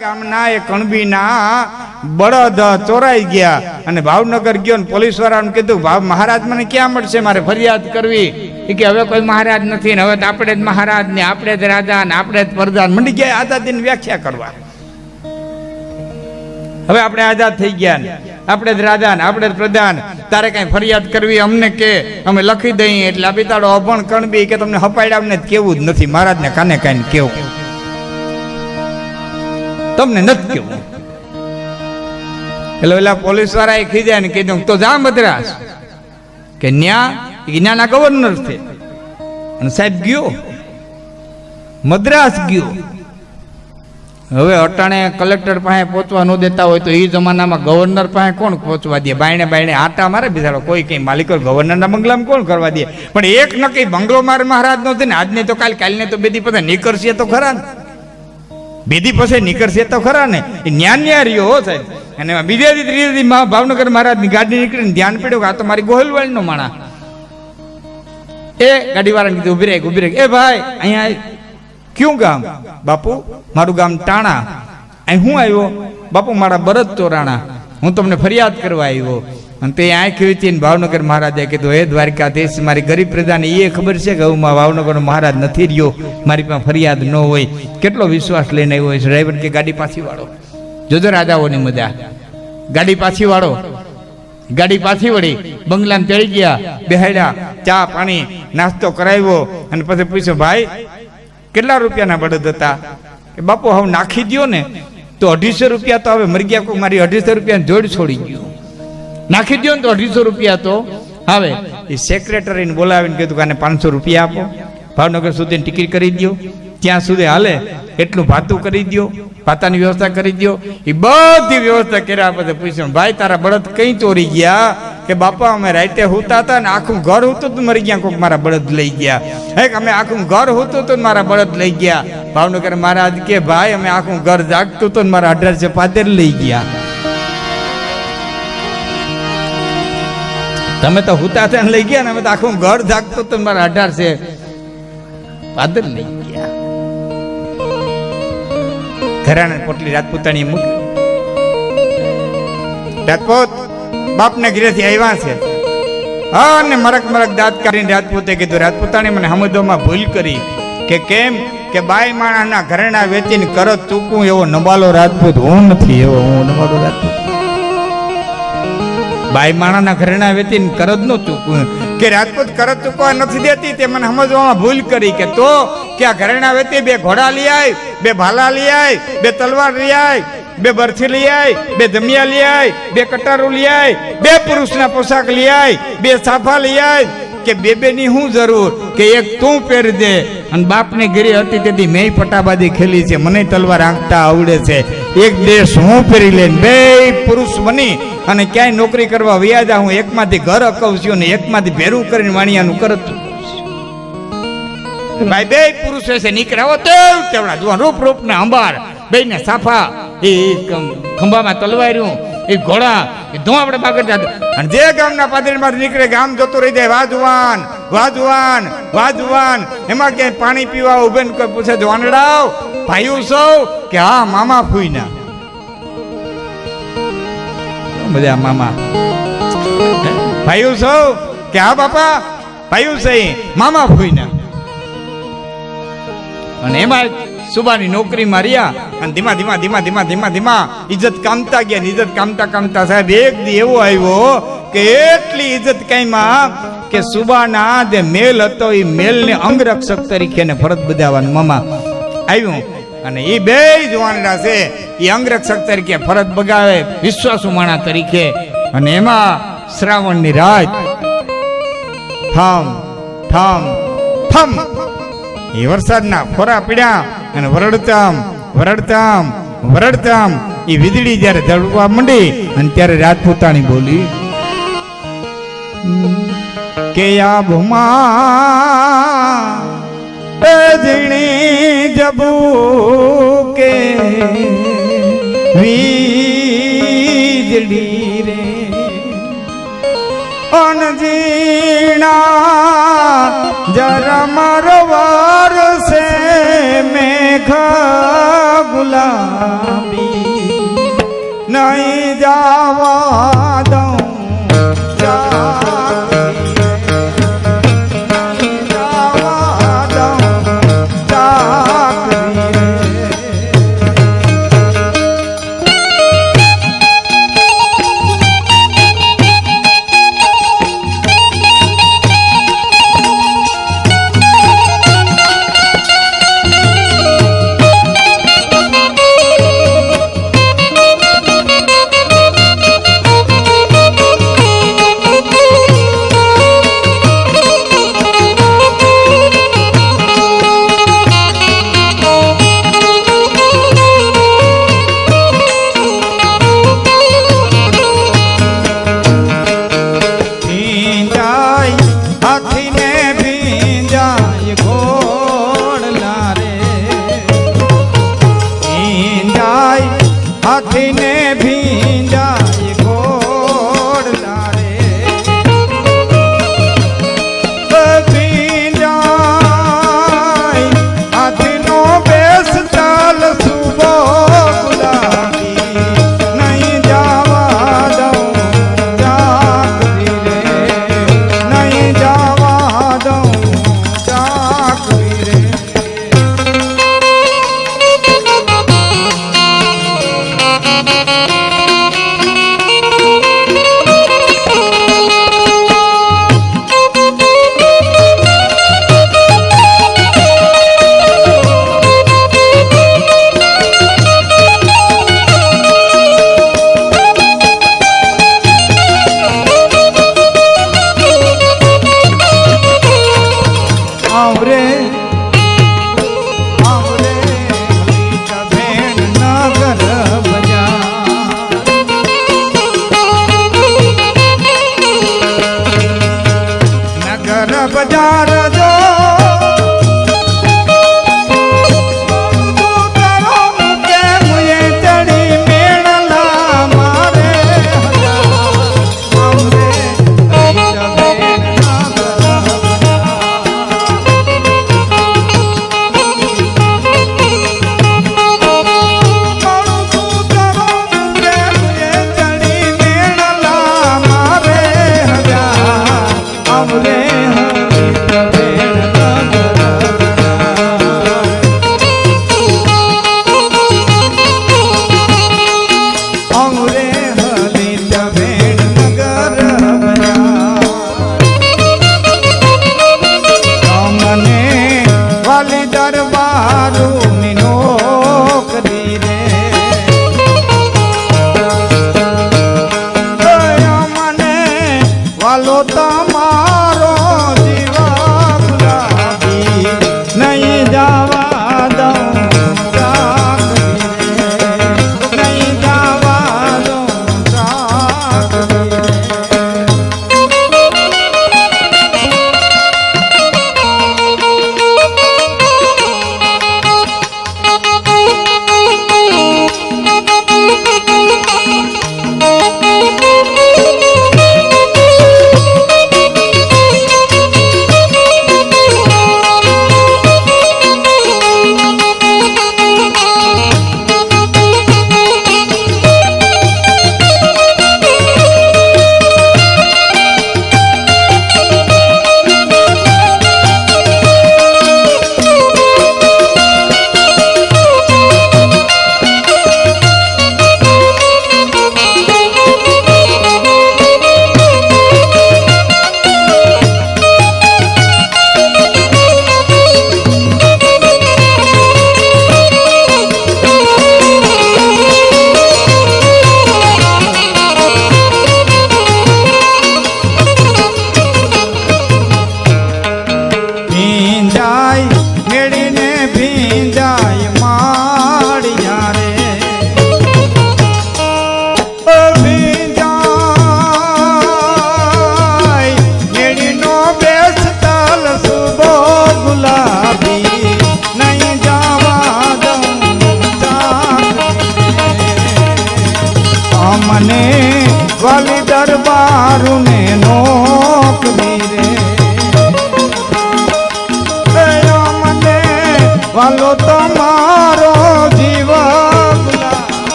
ગામના એ કણબીના બળદ ચોરાઈ ગયા અને ભાવનગર ગયો ને પોલીસ વાળાને કીધું, ભાવ મહારાજ, મને ક્યાં મળશે? મારે ફરિયાદ કરવી. કે, હવે કોઈ મહારાજ નથી ને, હવે તો આપણે જ મહારાજ ને, આપણે જ રાજા ને, આપણે જ પ્રધાન. મંડી ગયા, આઝાદીની વ્યાખ્યા કરવા. હવે આપણે આઝાદ થઈ ગયા ને, આપણે જ રાજા ને, આપણે જ પ્રધાન. તારે કઈ ફરિયાદ કરવી અમને કે? અમે લખી દઈએ, એટલે આ બિતાડો અભણ કણબી કે તમને હપાડ્યા અમને કેવું જ નથી. મહારાજને કાને કઈ કેવું. તમને નથી કેવું એટલે પેલા પોલીસ વાળાએ ખીજાય ને કીધું, તો જા મદ્રાસ. કે ન્યા જ્ઞાના ગવર્નર છે. અને સાહેબ ગયો. મદ્રાસ ગયો. હવે અટાણે કલેક્ટર પાસે પહોંચવા ન દેતા હોય તો એ જમાનામાં ગવર્નર પાસે કોણ પહોંચવા દે? બાયણે બાયણે આટા મારે બિચારો, કોઈ કઈ માલિકો ગવર્નરના બંગલામાં કોણ કરવા દે? પણ એક નક્કી બંગલો મારે મહારાજ નો છે ને, આજને તો કાલ, કાલને તો બેદી પછી નીકળશે તો ખરા ને. બેદી પછી નીકળશે તો ખરા ને? એ ન્યા ન્યા રહ્યો અને બીજા દી, ત્રીજા દી ભાવનગર મહારાજની ગાડી નીકળીને ધ્યાન પડ્યું કે આ તો મારી ગોહલવાળનો માણા એ ગાડી વાળાને કીધું, ઊભી રહે ઊભી રહે એ ભાઈ, અહીંયા. ક્યું ગામ? બાપુ, મારું ગામ ટાણા. અહીં હું આવ્યો? બાપુ, મારા બરદ ચોરાણા હું તમને ફરિયાદ કરવા આવ્યો. અને તે આંખ વીચી ને ભાવનગર મહારાજે કીધું, હે દ્વારકાધીશ, મારી ગરીબ પ્રજાને એ ખબર છે કે હું ભાવનગરનો મહારાજ નથી રહ્યો. મારી પાસે ફરિયાદ ન હોય. કેટલો વિશ્વાસ લઈને આવ્યો હોય ડ્રાઈવર કે ગાડી પાછી વાળો? જોજો રાજાઓની મજા. ગાડી પાછી વાળો. ગાડી પાછી વળી. બંગલામાં ચડી ગયા, બેહાડ્યા, ચા, પાણી, નાસ્તો કરાવ્યો અને પછી પૂછ્યું, ભાઈ, કેટલા રૂપિયાના બળદ હતા? કે બાપુ, હવે નાખી દ્યો ને. તો અઢીસો રૂપિયા તો હવે મરી ગયા મારી અઢીસો રૂપિયા જોડ છોડી ગયો નાખી દો ને તો અઢીસો રૂપિયા તો. હવે. એ સેક્રેટરીને બોલાવીને કીધું કે આને પાંચસો રૂપિયા આપો. ભાવનગર સુધી ટિકિટ કરી દો ત્યાં સુધી હાલે. એટલું ભાતું કરી દો ભાતાની વ્યવસ્થા કરી દો એ બધી વ્યવસ્થા કર્યા પછી પૂછ્યું, ભાઈ, તારા બળદ કઈ ચોરી ગયા? કે બાપા, અમે રાતે હોતા હતા ને આખું ઘર હતું તો મરી ગયા, કોક મારા બળદ લઈ ગયા. હે અમે આખું ઘર હોતું તો મારા બળદ લઈ ગયા. ભાવનગર મહારાજ કે, ભાઈ, અમે આખું ઘર જાગતું તો મારા અઢારસો પાદર લઈ ગયા. તમે તો હુતા હતા લઈ ગયા ને, અમે તો આખું ઘર જાગતું તો મારા અઢાર છે. પાદર લઈ ગયા. ઘરાને પોટલી રાજપૂતાણી મૂકી. રાજપૂત, બાપને ઘરેથી આવ્યા છે. હા, અને મરક મરક દાંત કાઢીને રાજપૂતે કીધું રાજપૂતાણી મને સમજવામાં ભૂલ કરી કે કેમ કે બાય માણસના ઘરેણા વેચીને કરત ચૂકવું એવો નબાલો રાજપૂત, હું નથી એવો, હું નબાલો રાજપૂત. બાઈ માણાના ઘરેણા વેચી કરજ નો ચૂકવું. કે રાજપૂત કરત ચૂકવા નથી દેતી તે મને સમજવામાં ભૂલ કરી કે તો કે આ ઘરેણા વેચી બે ઘોડા લઈ આય, બે ભાલા લઈ આય, બે તલવાર લઈ આય, બે બરથી લઈ આય, બે ધમિયા લઈ આય, બે કટારું લઈ આય, બે પુરુષના પોશાક લઈ આય, બે સાફા લઈ આય. કે બે બે ની શું જરૂર? કે એક તું પહેરી દે. અને બાપની ગીરી હતી તેથી મેં પટાબાદી ખેલી છે. મને તલવાર આંકતા આવડે છે. એક દેશ હું ફેરી લઈને બે પુરુષ બની અને ક્યાંય નોકરી કરવા વ્યાજા હું એકમાંથી ઘર અકવશું ને એકમાંથી ભેરું કરીને વાણિયાનું કરત ભાઈ, બે પુરુષો છે, નીકળ્યા તેવ તેવડા. જુઓ રૂપ રૂપ ને અંબાર. બે ને સાફા, એ ખંભામાં તલવાર્યું, એ ઘોડા, એ ધોવાપડે આપણે જાતું અને જે ગામના પાદરીમાં નીકળે, ગામ જતું રહી જાય, વાજવાન. વાજવાન વાજવાન. એમાં ક્યાંય પાણી પીવા ઉભે કોઈ પૂછે વાનડાવ ભાઈઓ સૌ? કે, હા, મામા ફૂઈના. બધા મામા. ભાઈઓ સૌ? કે, હા, બાપા, ભાઈઓ સહી, મામા ફૂઈના. અને એમાં સુબાની નોકરી માર્યા અને ધીમા ધીમા ધીમા ધીમા ધીમા ધીમા ઇજ્જત કામતા ગયા ઇજ્જત કામતા કામતા સાહેબ, એક દી એવો આવ્યો કે એટલી ઇજ્જત કાંઈમાં કે સુબાના જે મેલ હતો એ મેલને અંગરક્ષક તરીકે ને ફરજ બજાવવાનું. મામા આવ્યું અને એ બે જવાનડા છે એ અંગરક્ષક તરીકે ફરજ બગાવે, વિશ્વાસુ માણા તરીકે. અને એમાં શ્રાવણની રાત. થમ થમ થમ. એ વરસાદના ફોરા પીડ્યા અને વરડતામ વરડતામ વરડતામ. એ વીજળી જ્યારે ધડવા માંડી અને ત્યારે રાજપૂતાણી બોલી. કે આભમાં ઝીણી જબુ કે વીજળી રે. અણજીણા જરા મારવાર સે મેઘ ગુલાબી. નહીં જાવા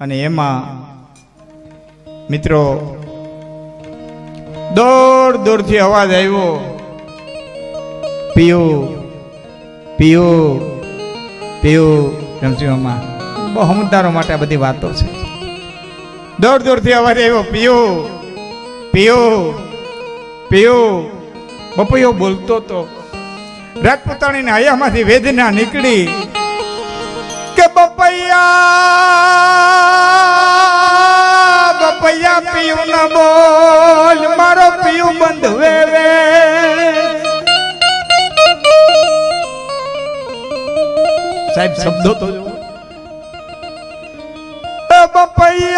અને એમાં, મિત્રો દૂર દૂરથી અવાજ આવ્યો. પીયું પીઓ પીયું રમજીઓમાં બહુ હમદારો માટે આ બધી વાતો છે. દૂર દૂરથી અવાજ આવ્યો, પીઓ પીઓ પીઓ. બપૈયો બોલતો તો રાજપૂતાણીના હયામાંથી વેદના નીકળી. પીયું ન બોલ મારો પીયું બંધ વેવે સાહેબ શબ્દો તો જુઓ. એ બપૈયા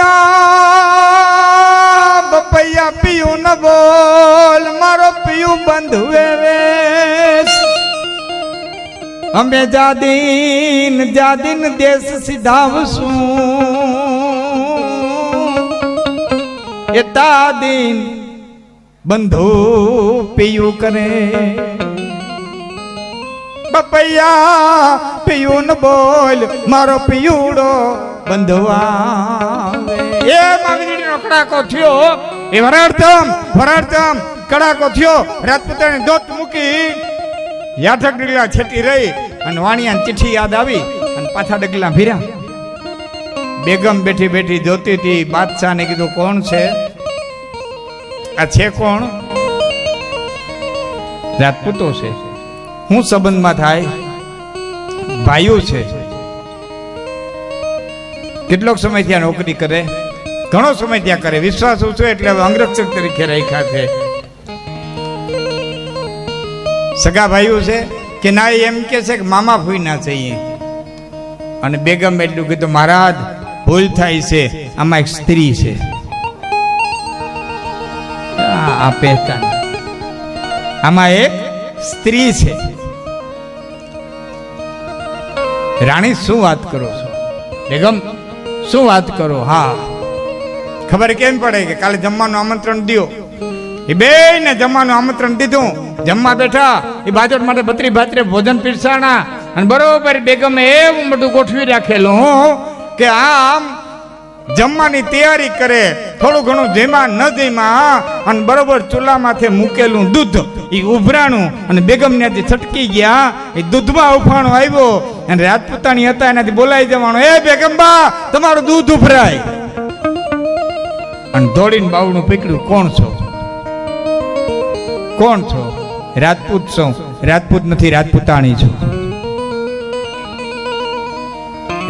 બપૈયા પીયું ન બોલ મારો પીયું બંધ વેવે અમે જાદીન જાદીન દેશ સિધાવશું એ દિન બંધુ પીયું કરે. બપૈયા પીયું ન બોલ મારો પીયુડો બંધવા એ માગણીનો કડાકો થયો. એ વરાળતમ વરાળતમ કડાકો થયો. રાજપૂતાને દોત મૂકી યાઠક ડગલા છેટી રહી અને વાણિયાની ચિઠ્ઠી યાદ આવી અને પાછા ડગલા ભીર્યા. બેગમ બેઠી બેઠી જોતી હતી, બાદશાહને કીધું, કોણ છે? આ છે કોણ? રાજપૂતો છે. હું સંબંધમાં થાય? ભાઈઓ છે. કેટલોક સમય ત્યાં નોકરી કરે? ઘણો સમય ત્યાં કરે? વિશ્વાસ ઓછો એટલે હવે અંગરક્ષક તરીકે રાખ્યા છે. સગા ભાઈઓ છે? કે ના એમ કે છે કે મામા ફૂઈ ના છે. અને બેગમ એટલું કીધું, મહારાજ ભૂલ થાય છે. આમાં એક સ્ત્રી છે. આમાં એક સ્ત્રી છે. રાણી, શું વાત કરો છો? બેગમ, શું વાત કરો? હા. ખબર કેમ પડે કે કાલે જમવાનું આમંત્રણ દિયો. એ બે ને જમવાનું આમંત્રણ દીધું. જમવા બેઠા, એ બાજોટ માટે બત્રી ભાત્રે ભોજન પીરસાણા. અને બરોબર બેગમે એવું બધું ગોઠવી રાખેલું. કે આમ જમવાની તૈયારી કરે, થોડું ઘણું જેમાં ન જેમાં, અને બરોબર ચૂલામાંથી મૂકેલું દૂધ. એ ઉભરાણું, અને બેગમ ત્યાંથી છટકી ગયા, એ દૂધમાં ઉફાણો આવ્યો, અને રાજપૂતાણી હતા, એનાથી બોલાઈ જવાનું, એ બેગમબા, તમારું દૂધ ઉભરાય. અને દોડીને બાવડું પીકડ્યું, કોણ છો? કોણ છો? રાજપૂત છો. રાજપૂત નથી, રાજપૂતાણી છો.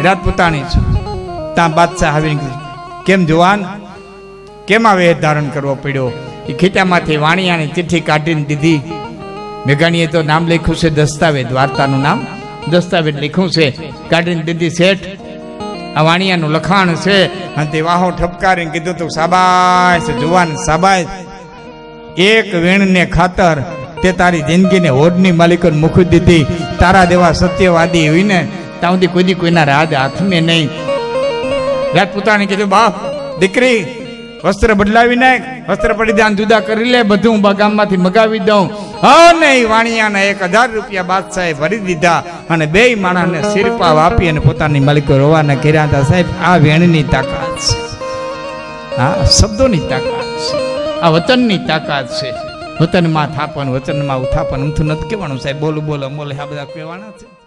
રાજપૂતાણી છો. ત્યાં બાદશાહ આવીને કેમ જુવાન? કેમ આવે ધારણ કરવો પડ્યો? એ ખીચામાંથી વાણિયાની ચિઠ્ઠી કાઢીને દીધી. મેઘાણીએ તો નામ લખ્યું છે દસ્તાવેજ, વાર્તાનું નામ. દસ્તાવેજ લખ્યું છે, કાઢીને દીધી શેઠ. આ વાણિયાનું લખાણ છે. અને તે વાહો ઠપકારીને કીધું તું, સાબાશ, જુવાન, સાબાશ. એક વીણને ખાતર તે તારી જિંદગીને હોડની માલિકોને મૂકી દીધી. તારા દેવા સત્યવાદી હોઈને ત્યાં સુધી કોઈ કોઈના રાજ હાથમે નહીં. રાજપૂતાણી કીધું બાપ દીકરી, વસ્ત્ર બદલાવી નાખ, વસ્ત્ર પરિધાન જુદા કરી લે, બધું હું ગામમાંથી મગાવી દઉં. અને એ વાણિયાના એક હજાર રૂપિયા બાદશાહે ભરી દીધા અને બે માણસને શિરપાવ આપી અને પોતાની માલિકો રોવાના કર્યા હતા. સાહેબ, આ વેણની તાકાત છે. હા શબ્દોની તાકાત છે. આ વચનની તાકાત છે. વતનમાં થાપન વચનમાં ઉથાપન ઊંથું નથી કહેવાનું. સાહેબ, બોલું, બોલો, બોલે, આ બધા કહેવાના છે.